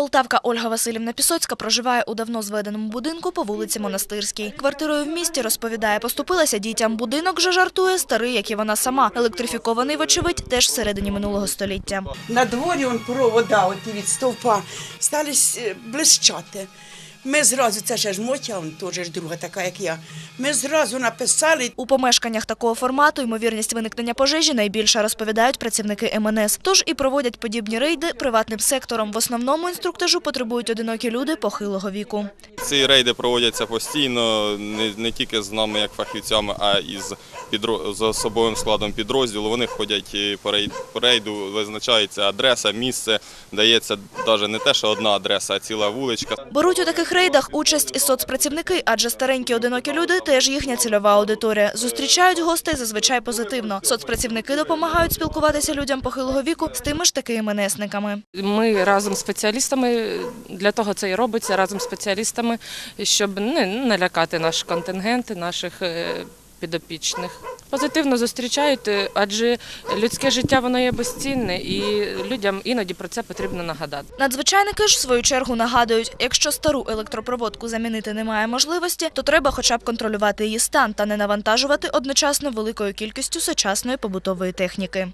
Полтавка Ольга Васильівна Пісоцька проживає у давно зведеному будинку по вулиці Монастирській. Квартирою в місті, розповідає, поступилася дітям. Будинок же жартує старий, як і вона сама. Електрифікований, вочевидь, теж всередині минулого століття. На дворі он провода от від стовпа стали блищати. Ми зразу, це ж мотя, теж ж друга така, як я. Ми зразу написали, У помешканнях такого формату ймовірність виникнення пожежі найбільша, розповідають працівники МНС. Тож і проводять подібні рейди приватним сектором. В основному інструктажу потребують одинокі люди похилого віку. Ці рейди проводяться постійно, не, не тільки з нами як фахівцями, а і з, підро... з особовим складом підрозділу. Вони ходять по рейд- по рейду, визначається адреса, місце, дається навіть не те, що одна адреса, а ціла вуличка. Беруть у таких рейдах участь і соцпрацівники, адже старенькі одинокі люди теж їхня цільова аудиторія. Зустрічають гостей зазвичай позитивно. Соцпрацівники допомагають спілкуватися людям похилого віку з тими ж таки МНСниками. Ми разом з спеціалістами для того це і робиться разом з спеціалістами, щоб не налякати наш контингент, наших е, підопічних. Позитивно зустрічають, е, адже людське життя воно є безцінне, і людям іноді про це потрібно нагадати. Надзвичайники ж в свою чергу нагадують, якщо стару електропроводку замінити немає можливості, то треба хоча б контролювати її стан та не навантажувати одночасно великою кількістю сучасної побутової техніки.